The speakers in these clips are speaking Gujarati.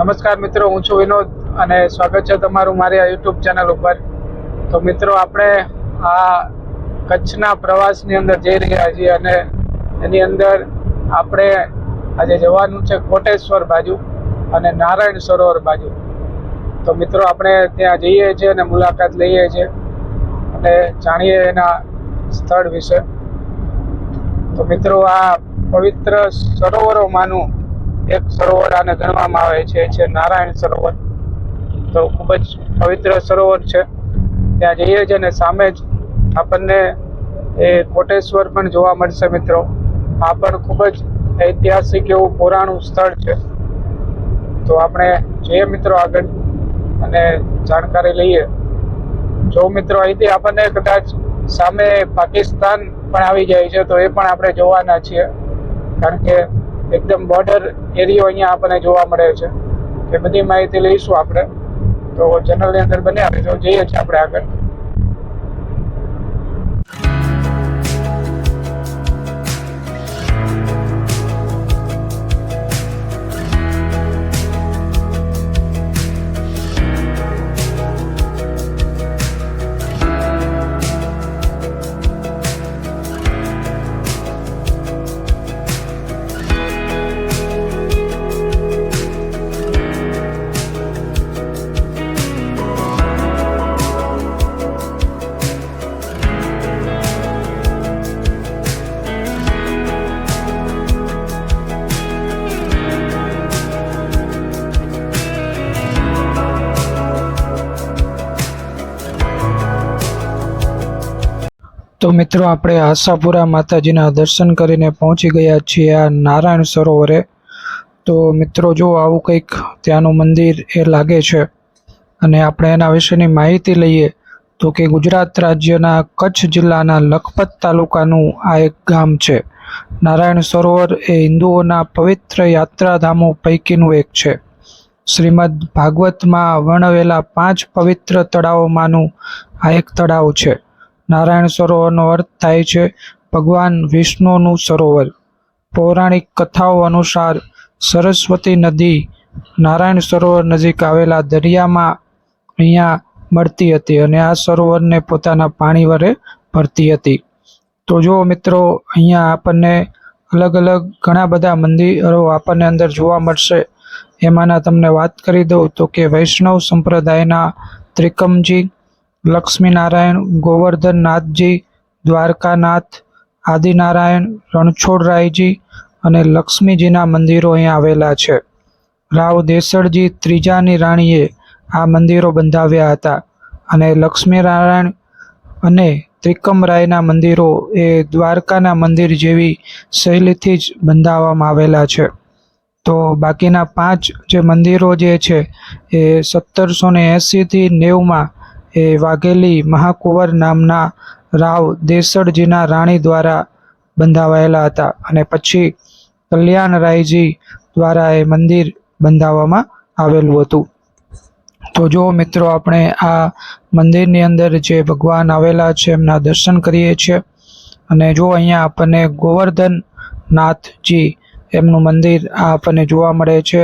નમસ્કાર મિત્રો, હું છું વિનોદ અને સ્વાગત છે તમારું મારી આ યુટ્યુબ ચેનલ ઉપર. તો મિત્રો, આપણે આ કચ્છના પ્રવાસની અંદર જઈ રહ્યા છીએ અને એની અંદર આપણે આજે જવાનું છે કોટેશ્વર બાજુ અને નારાયણ સરોવર બાજુ. તો મિત્રો, આપણે ત્યાં જઈએ છીએ અને મુલાકાત લઈએ છીએ અને જાણીએ એના સ્થળ વિશે. તો મિત્રો, આ પવિત્ર સરોવરોમાંનું એક સરોવર આને ગણવામાં આવે છે છે નારાયણ સરોવર. તો ખૂબ જ પવિત્ર સરોવર છે. ત્યાં જઈએ છીએ અને સામે જ આપણને એ કોટેશ્વર પણ જોવા મળશે મિત્રો. આ પણ ખૂબ જ ઐતિહાસિક એવું પુરાણું સ્થળ છે. તો આપણે જઈએ મિત્રો આગળ અને જાણકારી લઈએ. જો મિત્રો અહીંથી આપણને કદાચ સામે પાકિસ્તાન પણ આવી જાય છે, તો એ પણ આપણે જોવાના છીએ. કારણ કે એકદમ બોર્ડર એરિયો અહીંયા આપણને જોવા મળે છે. એ બધી માહિતી લઈશું આપણે. તો જનરલની અંદર બને આવે તો જઈએ છીએ આપણે આગળ. મિત્રો આપણે આશાપુરા માતાજીના દર્શન કરીને પહોંચી ગયા છીએ આ નારાયણ સરોવરે. તો મિત્રો જો આવું કંઈક ત્યાંનું મંદિર એ લાગે છે અને આપણે એના વિશેની માહિતી લઈએ, તો કે ગુજરાત રાજ્યના કચ્છ જિલ્લાના લખપત તાલુકાનું આ એક ગામ છે. નારાયણ સરોવર એ હિન્દુઓના પવિત્ર યાત્રાધામો પૈકીનું એક છે. શ્રીમદ ભાગવતમાં વર્ણવેલા પાંચ પવિત્ર તળાવોમાંનું આ એક તળાવ છે. નારાયણ સરોવરનો અર્થ થાય છે ભગવાન વિષ્ણુનું સરોવર. પૌરાણિક કથાઓ અનુસાર સરસ્વતી નદી નારાયણ સરોવર નજીક આવેલા દરિયામાં અહીંયા મળતી હતી અને આ સરોવરને પોતાના પાણી વડે ભરતી હતી. તો જો મિત્રો, અહીંયા આપણને અલગ અલગ ઘણા બધા મંદિરો આપણને અંદર જોવા મળશે. એમાંના તમને વાત કરી દઉં તો કે વૈષ્ણવ સંપ્રદાયના ત્રિકમજી લક્ષ્મીનારાયણ, ગોવર્ધનનાથજી, દ્વારકાનાથ, આદિનારાયણ, રણછોડરાયજી અને લક્ષ્મીજીના મંદિરો અહીંયા આવેલા છે. રાવ દેસળજી ત્રીજાની રાણીએ આ મંદિરો બંધાવ્યા હતા અને લક્ષ્મીનારાયણ અને ત્રિકમરાયના મંદિરો એ દ્વારકાના મંદિર જેવી શૈલીથી જ બંધાવવામાં આવેલા છે. તો બાકીના પાંચ જે મંદિરો જે છે એ સત્તરસો ને એંસીથી નેવુંમાં એ વાઘેલી મહાકુંવર નામના રાવ દેસળજીના રાણી દ્વારા બંધાવાયેલા હતા અને પછી કલ્યાણરાયજી દ્વારા એ મંદિર બંધાવવામાં આવેલું હતું. તો જો મિત્રો આપણે આ મંદિરની અંદર જે ભગવાન આવેલા છે એમના દર્શન કરીએ છીએ અને જો અહીંયા આપણને ગોવર્ધન નાથજી એમનું મંદિર આ આપણને જોવા મળે છે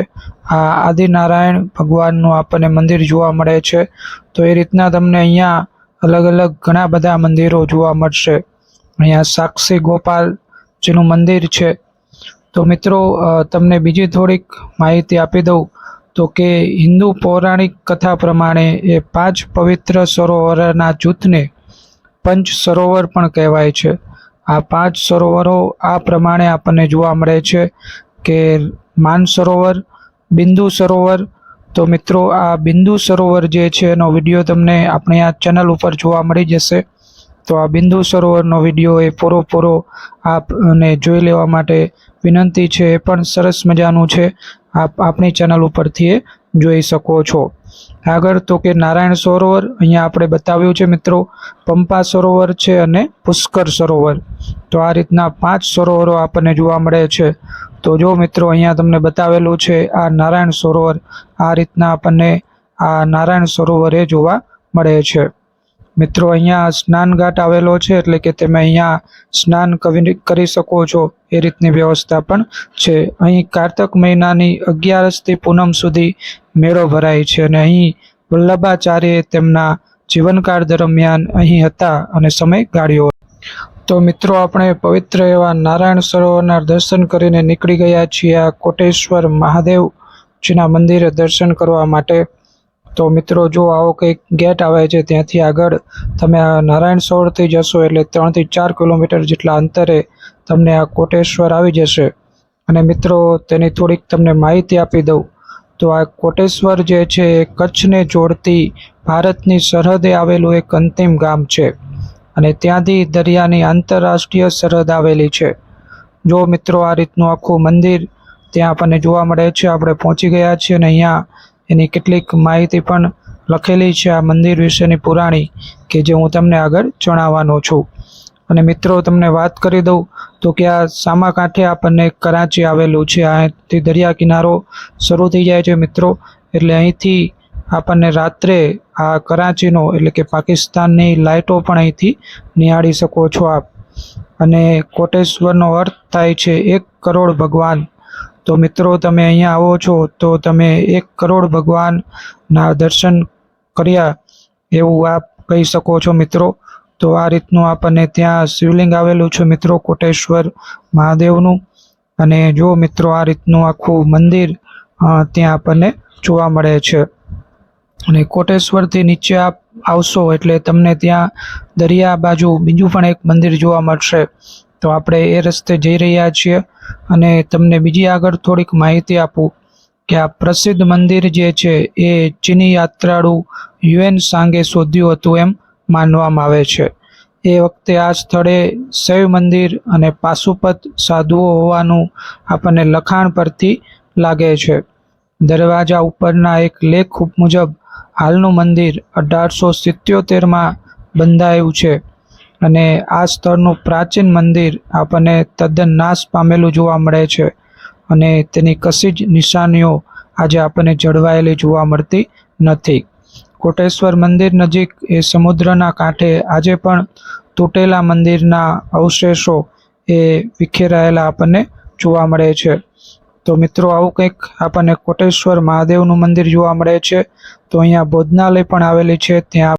આ આદિનારાયણ ભગવાનનું આપણને મંદિર જોવા મળે છે. તો એ રીતના તમને અહીંયા અલગ અલગ ઘણા બધા મંદિરો જોવા મળશે. અહીંયા સાક્ષી ગોપાલ જેનું મંદિર છે. તો મિત્રો તમને બીજી થોડીક માહિતી આપી દઉં તો કે હિન્દુ પૌરાણિક કથા પ્રમાણે એ પાંચ પવિત્ર સરોવરના જૂથને પંચ સરોવર પણ કહેવાય છે. આ પાંચ સરોવરો આ પ્રમાણે આપણને જોવા મળે છે કે માન સરોવર બિંદુ સરોવર. તો મિત્રો, આ બિંદુ સરોવર જે છે, એનો વીડિયો તમને આપણે આ ચેનલ ઉપર જોવા મળી જશે. તો આ બિંદુ સરોવરનો વીડિયો એ પૂરો આપને જોઈ લેવા માટે વિનંતી છે, એ પણ સરસ મજાનું છે. આપ આપણી ચેનલ ઉપરથી એ જોઈ શકો છો. આગળ તો કે નારાયણ સરોવર, અહીંયા આપણે બતાવ્યું છે મિત્રો, પંપા સરોવર છે અને પુષ્કર સરોવર. તો આ રીતના પાંચ સરોવરો આપણને જોવા મળે છે. તો જો મિત્રો અહીંયા તમને બતાવેલું છે આ નારાયણ સરોવર, આ રીતના આપણને આ નારાયણ સરોવરે જોવા મળે છે. મિત્રો અહીંયા સ્નાનઘાટ આવેલો છે એટલે કે તમે અહીંયા સ્નાન કરી શકો છો. એ રીતની વ્યવસ્થા પણ છે. અહીં કારતક મહિનાની અગિયારસથી પૂનમ સુધી મેળો ભરાય છે અને અહીં વલ્લભાચાર્ય તેમના જીવનકાળ દરમિયાન અહીં હતા અને સમય ગાળ્યો તો મિત્રો, આપણે પવિત્ર એવા નારાયણ સરોવરના દર્શન કરીને નીકળી ગયા છીએ આ કોટેશ્વર મહાદેવજીના મંદિરે દર્શન કરવા માટે. તો મિત્રો, જો આવો કંઈક ગેટ આવે છે, ત્યાંથી આગળ તમે આ નારાયણ સરોવરથી જશો એટલે ત્રણથી ચાર કિલોમીટર જેટલા અંતરે તમને આ કોટેશ્વર આવી જશે. અને મિત્રો, તેની થોડીક તમને માહિતી આપી દઉં. તો આ કોટેશ્વર જે છે, એ કચ્છને જોડતી ભારતની સરહદે આવેલું એક અંતિમ ગામ છે. અને ત્યાંથી દરિયાની આંતરરાષ્ટ્રીય સરહદ આવેલી છે. જો મિત્રો, આ રીતનું આખું મંદિર ત્યાં આપણને જોવા મળે છે. આપણે પહોંચી ગયા છીએ અને અહીંયા એની કેટલીક માહિતી પણ લખેલી છે આ મંદિર વિશેની પુરાણી કે જે હું તમને આગળ જણાવવાનો છું. અને મિત્રો, તમને વાત કરી દઉં તો કે આ સામા કાંઠે આપણને કરાચી આવેલું છે. અહીંથી દરિયા કિનારો શરૂ થઈ જાય છે મિત્રો. એટલે અહીંથી આપણને રાત્રે આ કરાચીનો એટલે કે પાકિસ્તાનની લાઇટો પણ અહીંથી નિહાળી શકો છો આપ. અને કોટેશ્વરનો અર્થ થાય છે એક કરોડ ભગવાન. તો મિત્રો, તમે અહીંયા આવો છો તો તમે એક કરોડ ભગવાનના દર્શન કર્યા એવું આપ કહી શકો છો મિત્રો. તો આ રીતનું આપણને ત્યાં શિવલિંગ આવેલું છે મિત્રો, કોટેશ્વર મહાદેવનું. અને જો મિત્રો, આ રીતનું આખું મંદિર ત્યાં આપણને જોવા મળે છે. અને કોટેશ્વરથી નીચે આપ આવશો એટલે તમને ત્યાં દરિયા બાજુ બીજું પણ એક મંદિર જોવા મળશે. તો આપણે એ રસ્તે જઈ રહ્યા છીએ અને તમને બીજી આગળ થોડીક માહિતી આપું કે આ પ્રસિદ્ધ મંદિર જે છે એ ચીની યાત્રાળુ યુએન સાંગે શોધ્યું હતું એમ માનવામાં આવે છે. એ વખતે આ સ્થળે શૈવ મંદિર અને પાશુપત સાધુઓ હોવાનું આપણને લખાણ પરથી લાગે છે. દરવાજા ઉપરના એક લેખ મુજબ હાલનું મંદિર અઢારસો સિત્યોતેરમાં બંધાયું છે અને આ સ્થળનું પ્રાચીન મંદિર આપણને તદ્દન નાશ પામેલું જોવા મળે છે અને તેની કશી જ નિશાનીઓ આજે આપણને જળવાયેલી જોવા મળતી નથી. કોટેશ્વર મંદિર નજીક એ સમુદ્રના કાંઠે આજે પણ તૂટેલા મંદિરના અવશેષો એ વિખેરાયેલા આપણને જોવા મળે છે. તો મિત્રો, આવું કંઈક આપણને કોટેશ્વર મહાદેવનું મંદિર જોવા મળે છે. તો અહીંયા ભોજનાલય પણ આવેલી છે. ત્યાં